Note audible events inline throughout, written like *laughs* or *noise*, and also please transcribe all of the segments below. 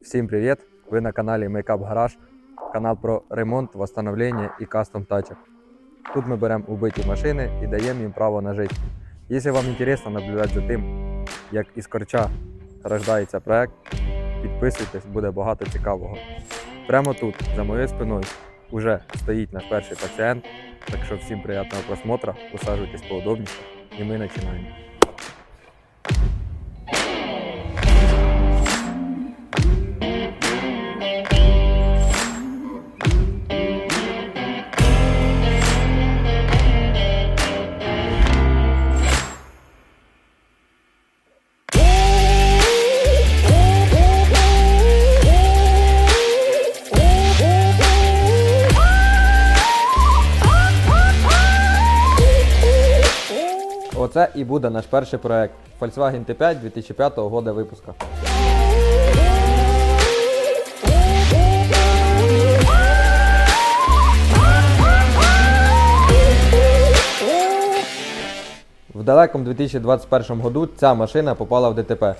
Всім привіт! Ви на каналі Makeup Garage, канал про ремонт, восстановлення і кастом тачок. Тут ми беремо убиті машини і даємо їм право на життя. Якщо вам цікаво наблюдати за тим, як із корча рождається проект, підписуйтесь, буде багато цікавого. Прямо тут, за моєю спиною, вже стоїть наш перший пацієнт. Так що всім приємного просмотру, усаджуйтесь поудобніше і ми починаємо. Оце і буде наш перший проект Volkswagen T5 2005 року випуска. В далекому 2021 году ця машина попала в ДТП.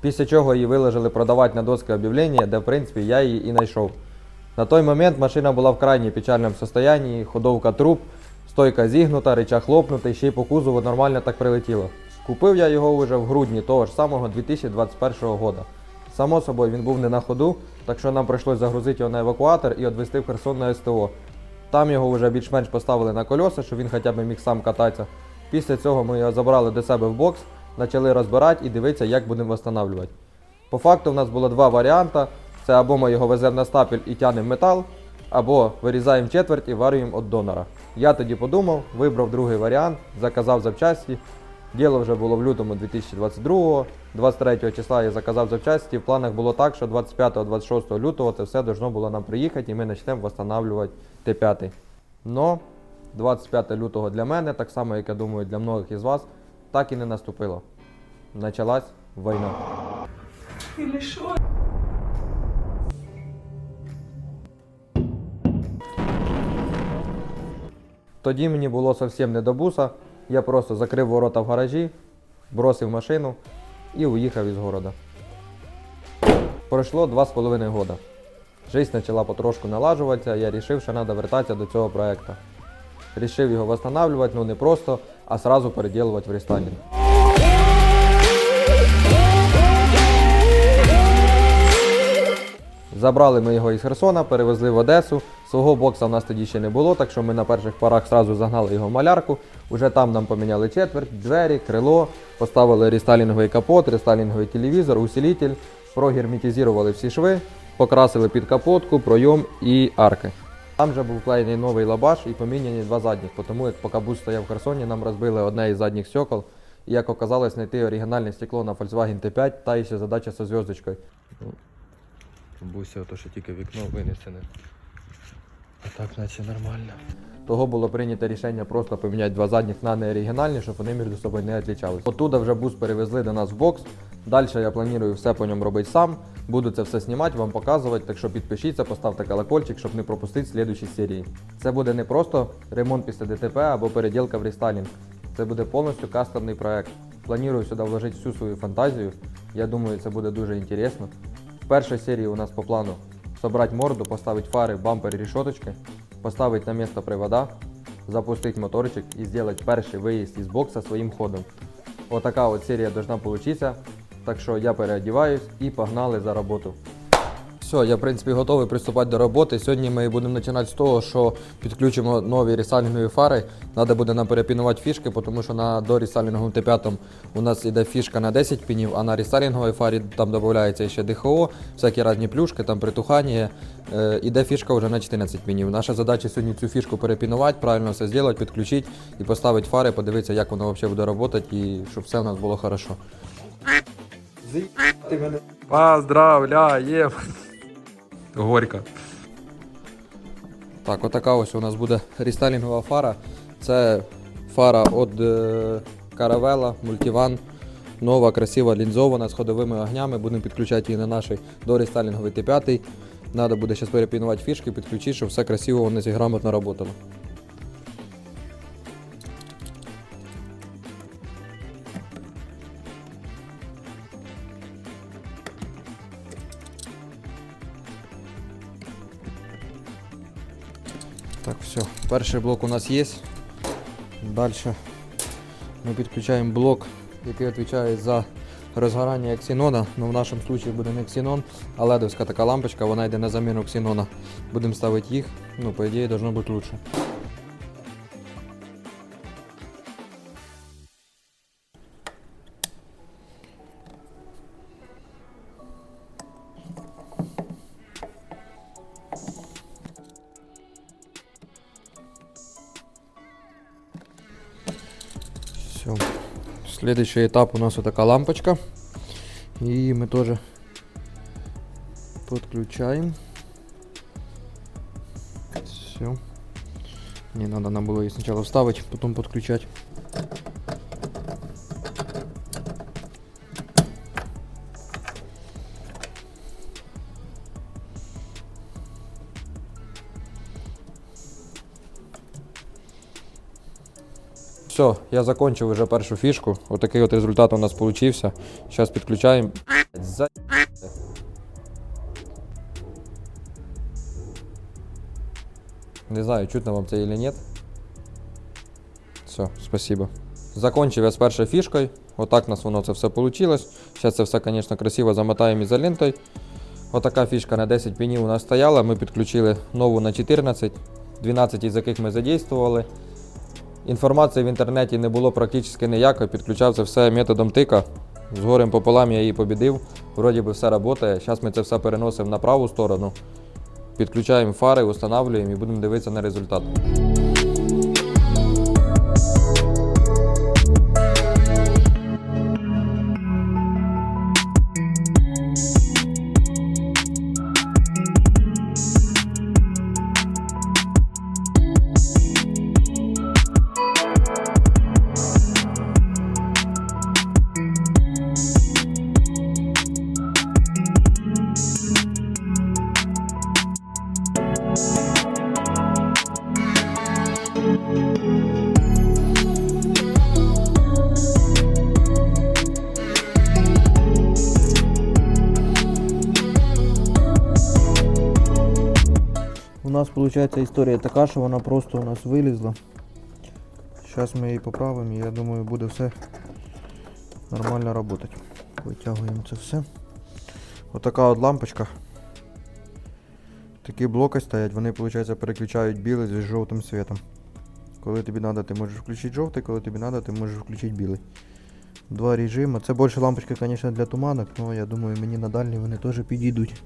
Після чого її виложили продавати на доски об'явлення, де в принципі я її і знайшов. На той момент машина була в крайній печальному состоянні, ходовка труп, стойка зігнута, речах хлопнутий, ще й по кузову нормально так прилетіло. Купив я його вже в грудні того ж самого 2021 року. Само собою він був не на ходу, так що нам прийшлось загрузити його на евакуатор і відвезти в Херсон на СТО. Там його вже більш-менш поставили на кольоса, щоб він хоча б міг сам кататися. Після цього ми його забрали до себе в бокс, почали розбирати і дивитися, як будемо встановлювати. По факту в нас було два варіанти. Це або ми його веземо на стапель і тянемо метал, або вирізаємо четверть і варюємо від донора. Я тоді подумав, вибрав другий варіант, заказав запчасті. Діло вже було в лютому 2022 23 числа я заказав запчасті. В планах було так, що 25-26 лютого це все должно було нам приїхати і ми почнемо встановлювати Т5. Но 25 лютого для мене, так само як я думаю, для многих із вас, так і не наступило. Началась війна. Тоді мені було зовсім не до буса. Я просто закрив ворота в гаражі, бросив машину і уїхав із города. Пройшло два з половиною года. Жизнь почала потрошку налажуватися, я вирішив, що треба вертатися до цього проекту. Рішив його восстанавливати, ну не просто, а сразу переділувати в рестайлінг. Забрали ми його із Херсона, перевезли в Одесу. Свого бокса в нас тоді ще не було, так що ми на перших порах сразу загнали його в малярку. Уже там нам поміняли четверть, двері, крило, поставили рестайлінговий капот, рестайлінговий телевізор, усилитель, прогерметизували всі шви, покрасили під капотку, пройом і арки. Там же був вклеєний новий лабаш і поміняні два задніх, тому як поки бус стояв в Херсоні, нам розбили одне із задніх стекол. І як оказалось, знайти оригінальне стекло на Volkswagen T5, та ще задача зв'язочкою. Буся, то що тільки вікно винесене. А так, наче нормально. Того було прийнято рішення просто поміняти два задніх на неоригінальні, щоб вони між собою не відрізнялися. Оттуда вже бус перевезли до нас в бокс. Далі я планую все по ньому робити сам. Буду це все знімати, вам показувати. Так що підпишіться, поставте колокольчик, щоб не пропустити слідчі серії. Це буде не просто ремонт після ДТП або переділка в рестайлінг. Це буде повністю кастомний проект. Планую сюди вложити всю свою фантазію. Я думаю, це буде дуже інтересно. В першій серії у нас по плану собрать морду, поставити фари, бампер, решеточки, поставити на місце привода, запустити моторчик і зробити перший виїзд із бокса своїм ходом. Вот такая вот серія должна получиться. Так що я переодеваюсь і погнали за роботу. Все, я в принципі готовий приступати до роботи. Сьогодні ми будемо починати з того, що підключимо нові ресайлінгові фари. Треба буде нам перепінувати фішки, тому що на доресайлінговому Т5 у нас іде фішка на 10 пінів, а на ресайлінговій фарі там додається ще ДХО, всякі різні плюшки, там притухання. Е, іде фішка вже на 14 пінів. Наша задача сьогодні цю фішку перепінувати, правильно все зробити, підключити і поставити фари, подивитися, як воно взагалі буде працювати і щоб все у нас було. Ти поздравляємо! Горько. Так, отака ось у нас буде рестайлінгова фара. Це фара від е, Caravella Multivan. Нова, красива, лінзована з ходовими огнями. Будемо підключати її на наш дорестайлінговий Т5. Треба буде зараз перепінувати фішки, підключити, щоб все красиво воно і грамотно працювало. Так, все. Перший блок у нас є. Далі ми підключаємо блок, який відповідає за розгорання ксенона. Ну, в нашому випадку буде не ксенон, а ледовська така лампочка, вона йде на заміну ксенона. Будемо ставити їх. Ну, по ідеї, должно бути лучше. Следующий этап у нас вот такая лампочка. И мы тоже подключаем. Все. Не надо нам было ее сначала вставить, потом подключать. Все, я закончив вже першу фішку. Отакий от результат у нас получився. Зараз підключаємо. За... Не знаю, чутно вам це или нет. Все, спасибо. Закончив я з першою фішкою. Отак у нас воно це все вийшло. Зараз це все, звісно, красиво замотаємо ізолентою. Отака фішка на 10 пінів у нас стояла. Ми підключили нову на 14, 12 із яких ми задействували. Інформації в інтернеті не було практично ніякої, підключав це все методом тика. З горем пополам я її побідив. Вроді би все працює. Зараз ми це все переносимо на праву сторону. Підключаємо фари, встановлюємо і будемо дивитися на результат. Виходить історія така, що вона просто у нас вилізла. Зараз ми її поправимо і я думаю буде все нормально працювати. Витягуємо це все. Отака от лампочка. Такі блоки стоять, вони виходить переключають білий з жовтим світом. Коли тобі треба, ти можеш включити жовтий, коли тобі треба, ти можеш включити білий. Два режими. Це більше лампочка, звісно, для туманок, але я думаю, мені на дальні вони теж підійдуть.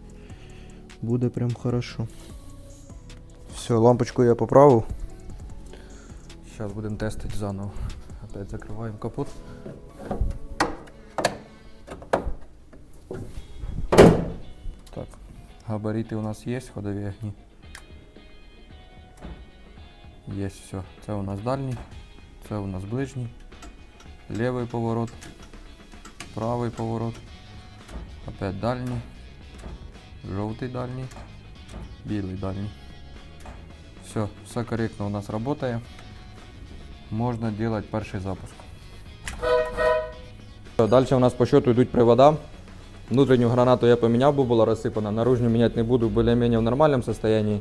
Буде прям хорошо. Все, лампочку я поправив. Зараз будемо тестити заново. Опять закриваємо капот. Так, габарити у нас є, ходові огні. Є все. Це у нас дальній, це у нас ближній, лівий поворот, правий поворот, опять дальній, жовтий дальній, білий дальній. Все, все корректно у нас работает. Можно делать перший запуск. Далі у нас по счету йдуть привода. Внутренню гранату я поменял, бо була розсипана. Наружную менять не буду, более-менее в нормальном состоянии.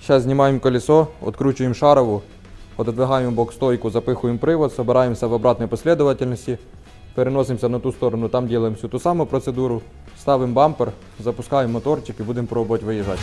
Сейчас снимаем колесо, откручиваем шарову, отодвигаем бок стойку, запихиваем привод, собираемся в обратной последовательности, переносимся на ту сторону, там делаем всю ту самую процедуру, ставим бампер, запускаем моторчик и будем пробовать выезжать.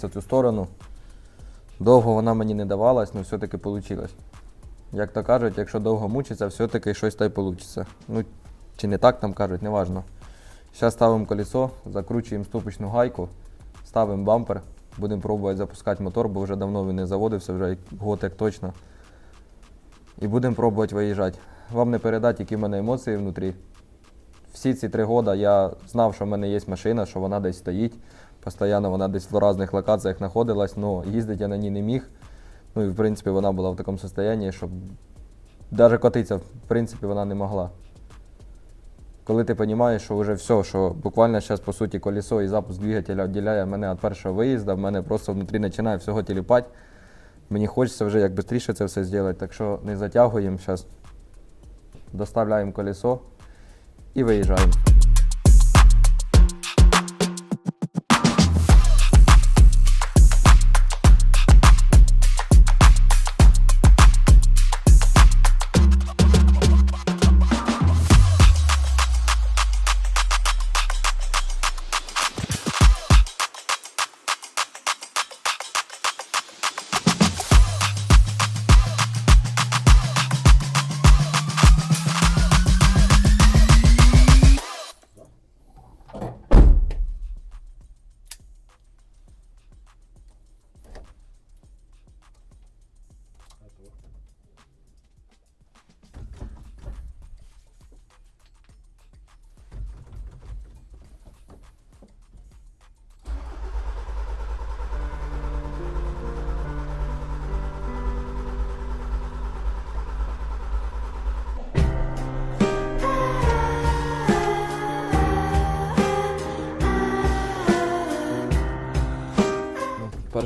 Наконець цю сторону. Довго вона мені не давалась, але все-таки вийшло. Як то кажуть, якщо довго мучиться, все-таки щось та й вийде. Ну, чи не так там кажуть, неважно. Зараз ставимо колесо, закручуємо ступочну гайку, ставимо бампер, будемо пробувати запускати мотор, бо вже давно він не заводився, вже год як точно. І будемо пробувати виїжджати. Вам не передати, які в мене емоції внутрі. Всі ці три роки я знав, що в мене є машина, що вона десь стоїть. Постійно вона десь в різних локаціях знаходилась, але їздити я на ній не міг. Ну і в принципі вона була в такому стані, що навіть котитися, в принципі, вона не могла. Коли ти розумієш, що вже все, що буквально зараз, по суті, колесо і запуск двигателя відділяє мене від першого виїзду, в мене просто внутрі починає всього тіліпати. Мені хочеться вже як швидше це все зробити, так що не затягуємо зараз. Доставляємо колесо і виїжджаємо.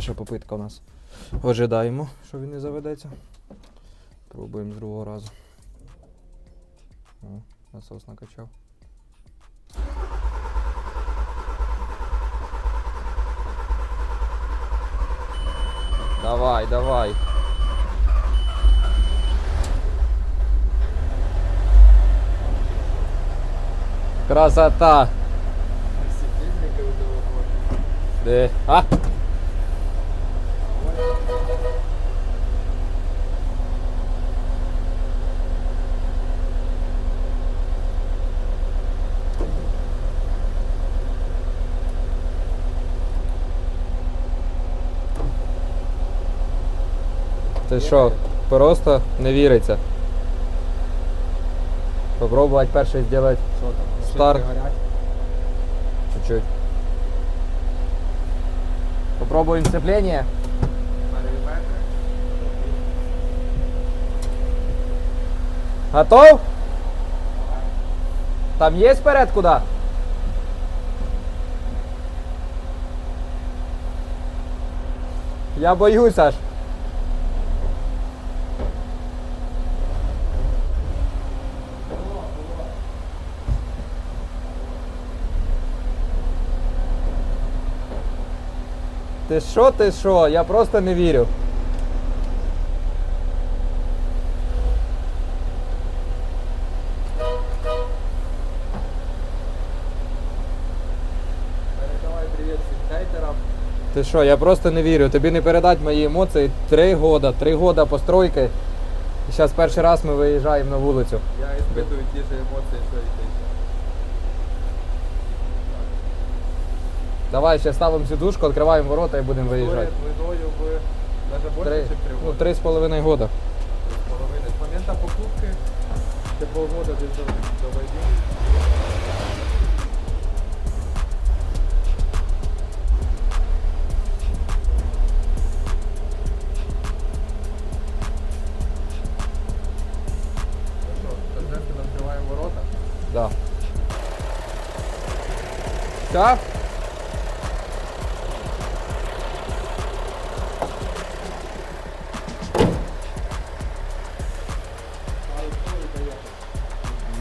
Перша попитка у нас. Ожидаємо, що він не заведеться. Пробуємо з другого разу. О, насос накачав. Давай, давай. Красота! Де? А? Це що, просто не віриться. Попробувати перший зробити старт. Чуть-чуть. Попробуем сцепление. Готов? Там есть вперед куда? Я боюсь аж. Ти що, ти що? Я просто не вірю. Передавай привіт всім хейтерам. Ти що, я просто не вірю. Тобі не передати мої емоції. Три года, три года постройки. І зараз перший раз ми виїжджаємо на вулицю. Я іспитую ті ж емоції, що і ти. Давай ще ставимо сідушку, відкриваємо ворота і будемо виїжджати. Перед би навіть більше, Три, ніж три ну, роки. три з половиною года. Три з половиною. З моменту покупки ще полгода десь до, до війни.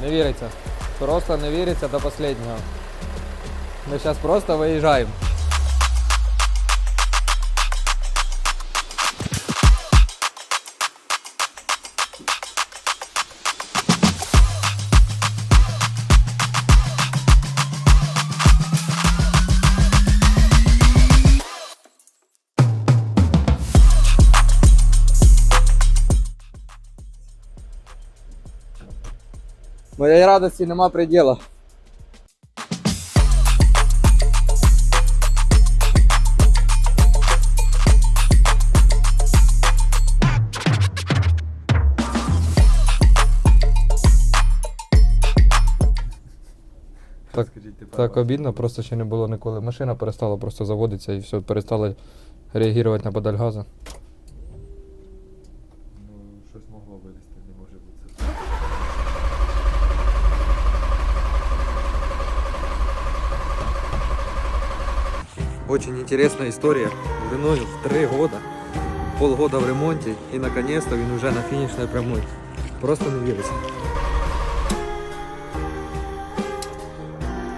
Не верится. Просто не верится до последнего. Мы сейчас просто виїжджаємо. Моєї радості нема приділа. Так, так обідно, просто ще не було ніколи. Машина перестала просто заводитися і все, перестала реагувати на подаль газу. Ну, щось могло вилізти, не може бути. Очень интересная история. Длиною в три года. Полгода в ремонте и наконец-то він уже на фінішній прямой. Просто не віриться.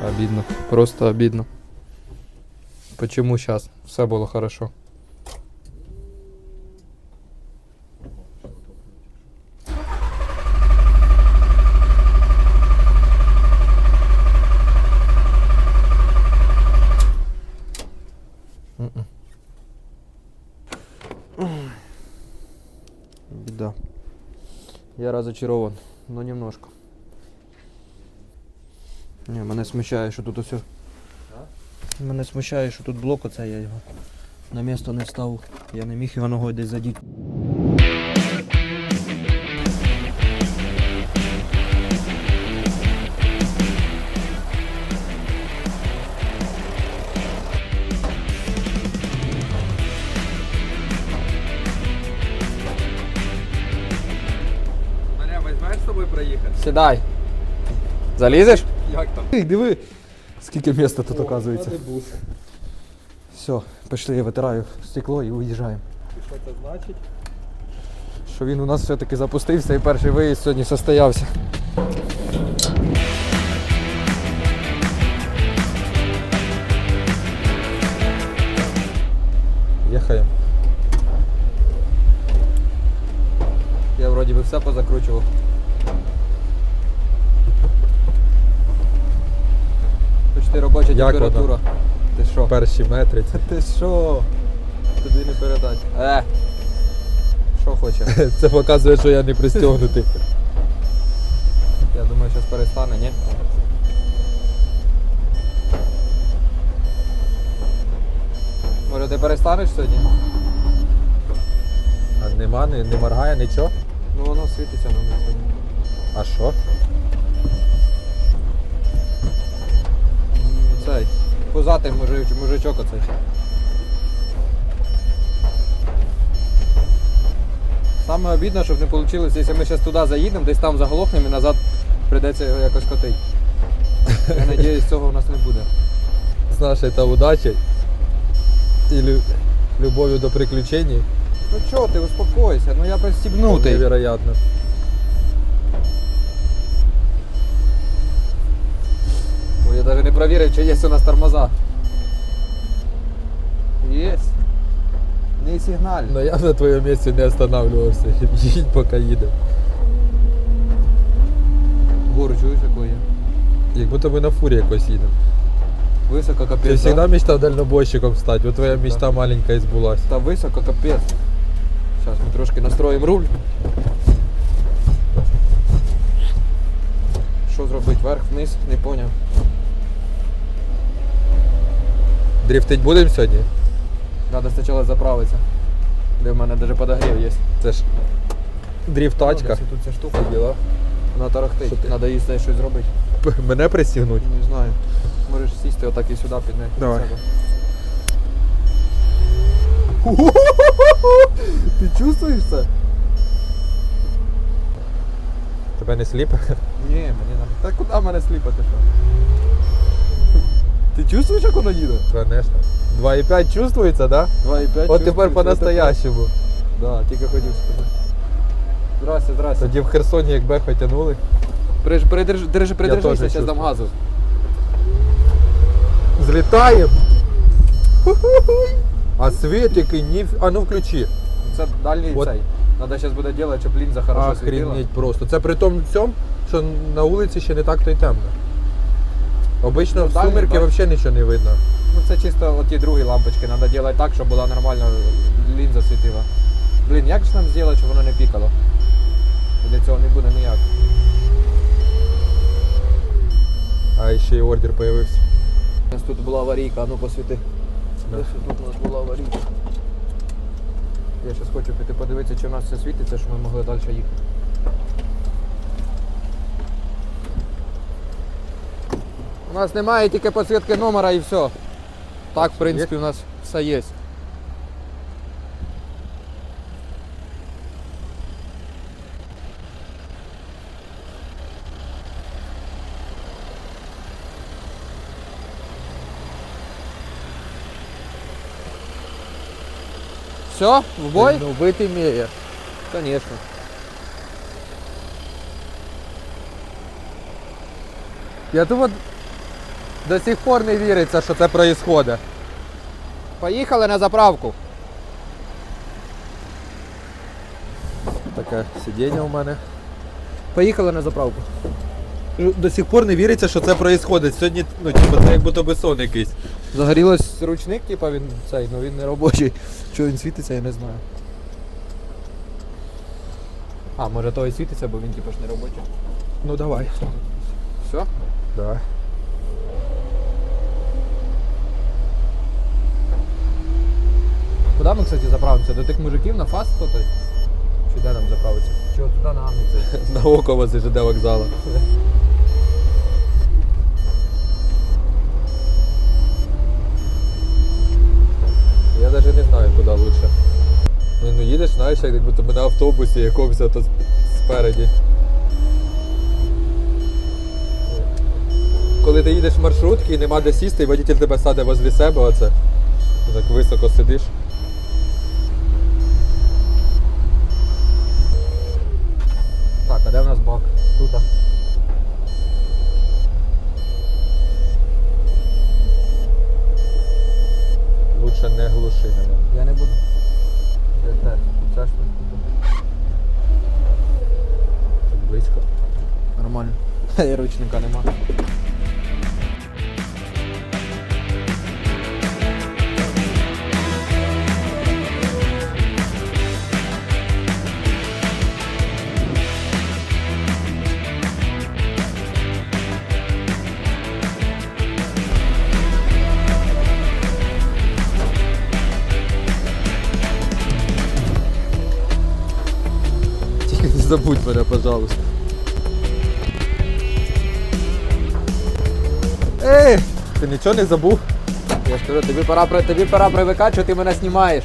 Обидно. Просто обидно. Почему сейчас? Все было хорошо. Беда. Я разочарован, но немножко. Не, мене смущає, що тут усе. Мене смущає, що тут блок оце я його на місто не став. Я не міг його ногою десь задіти. Сідай. Залізеш? Як там? Ей, диви, скільки міста тут оказується. Все, пішли, я витираю стекло і уїжджаємо. І що це значить? Що він у нас все-таки запустився і перший виїзд сьогодні состоявся. Їхаємо. Я вроді би все позакручував. Температура. Ти що? Перші метри. Ти що? Тобі не передати. Е! Що хоче? *laughs* Це показує, що я не пристегнутий. Я думаю, зараз перестане, ні? Може ти перестанеш сьогодні? А нема, не, не моргає нічого. Ну воно світиться на мене сьогодні. А що? Цей. Пузатий мужич, мужичок оцей. Саме обідно, щоб не вийшло, якщо ми зараз туди заїдемо, десь там заглохнемо і назад прийдеться його якось котити. Я сподіваюся, цього у нас не буде. З нашою та удачею і лю... любов'ю до приключень. Ну чого ти, успокойся, ну я пристібнутий. Невероятно. Ой, я навіть не провірив, чи є у нас тормоза. Є. Не сигналь. Ну я на твоєму місці не останавливався. Їдь *laughs* поки їде. Гору чуєш якої? Як будто ми на фурі якось їдемо. Високо капець. Ти да? завжди мечтав дальнобойщиком стати, от твоя мечта маленька і збулась. Та високо капець. Зараз ми трошки настроїмо руль. Що зробити? Вверх, вниз, не поняв. Дрифтить будемо сьогодні? Треба спочатку заправитися. Де в мене навіть подогрів є. Це ж дрифтачка. Ось Тут ця штука. Діла. Вона тарахтить. Що ти? Треба їй з нею щось зробити. *laughs* Мене пристігнуть. Не знаю. Можеш сісти отак і сюди під неї. Давай. *laughs* Ти чувствуєш це? Тебе не сліпе? Ні, мені не. Та куди мене сліпати що? Ти чувствуєш, як воно їде? Конечно. 2,5 чувствується, да? 2,5 От тепер по-настоящему. Да, тільки хотів сказати. Здрасте, здрасте. Тоді в Херсоні як бехо тянули. Придерж, придерж, держи, придержися, зараз дам газу. Злітаємо. А світ який ні. А ну включи. Це дальній От. цей. Надо зараз буде робити, щоб лінза хорошо світила. Охренеть просто. Це при тому цьому, що на вулиці ще не так то й темно. Обично в сумерки взагалі нічого не видно. Ну це чисто от ті другі лампочки. Треба робити так, щоб була нормально лінза світила. Блін, як ж нам зробити, щоб воно не пікало? Для цього не буде ніяк. і ще й ордер появився. У нас тут була аварійка, а ну посвіти. Да. Тут у нас була аварійка? Я зараз хочу піти подивитися, чи у нас все світиться, щоб ми могли далі їхати. У нас немає тільки підсвітки номера і все. Так, в принципі, у нас все є. Все, в бой? Ну, бити вміє. Конечно. Я думаю, до сих пор не віриться, що це відбувається. Поїхали на заправку. Таке сидіння у мене. Поїхали на заправку. До сих пор не віриться, що це відбувається. Сьогодні, ну, типу, це як будто би сон якийсь. Загорілось ручник, типа він цей, ну він не робочий. Чого він світиться, я не знаю. А, може той світиться, бо він типа ж не робочий. Ну давай. Все? Давай. Куди ми, кстати, заправимося? До тих мужиків на фаст то? Чи де нам заправитися? Чи от туди на зайти? *laughs* На око возле ЖД вокзалу. Я навіть не знаю, куди лучше. Ну, ну їдеш, знаєш, як будто ми на автобусі якомусь ото с- спереді. Коли ти їдеш в маршрутки і нема де сісти, і водитель тебе саде возле себе, оце. Так високо сидиш. Так, а де в нас бак? Тут. Наверное. Я не буду. Де те? Це ж. Так близько. Нормально. *laughs* І ручника нема. Забудь мене, пожалуйста. Ей! Ти нічого не забув? Я ж кажу, тобі пора, тобі пора привикати, що ти мене знімаєш.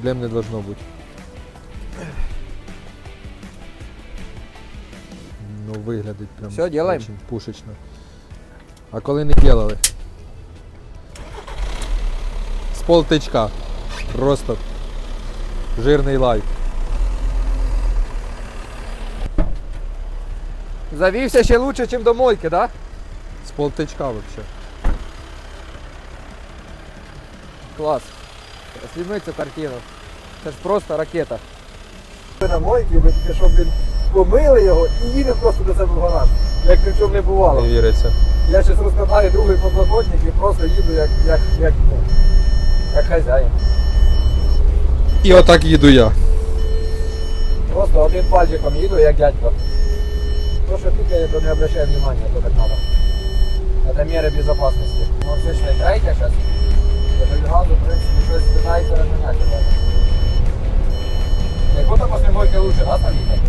Проблем не должно бути. Ну, виглядить прям Всё, делаем? очень пушечно. А коли не делали? З полтичка. Просто жирний лайк. Завівся ще лучше, ніж до мойки, да? З полтичка вообще. Клас. Зніми цю картину. Це ж просто ракета. на мойки, ми тільки що блін, помили його і їдемо просто до себе в гараж. Як ні в чому не бувало. Не віриться. Я зараз розкладаю другий подлокотник і просто їду як, як, як, як хазяїн. І отак їду я. Просто один пальчиком їду, як дядько. То, що тільки, то не обращай внимания, то так надо. Это меры безопасности. Ну, все ж не третя зараз. До газу, в принципі, щось питається розміняти. Як будто після мойки лучше, да, ставити?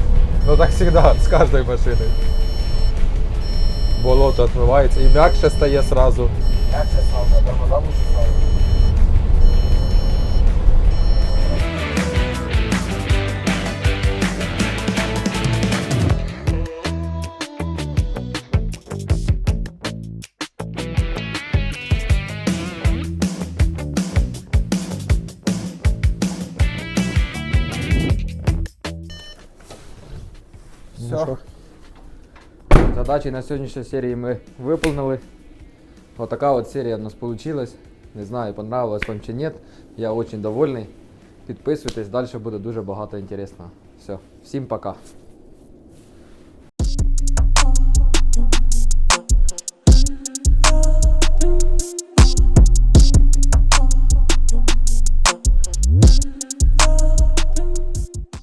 Ну так завжди, з кожної машини. Болото відмивається і м'якше стає сразу. Як ще став, тормоза лучше Задачі на сьогоднішній серії ми виповнили. Вот такая вот серия у нас получилась. Не знаю, понравилось вам чи нет. Я очень довольний. Підписуйтесь, далі буде дуже багато інтересного. Все, всім пока.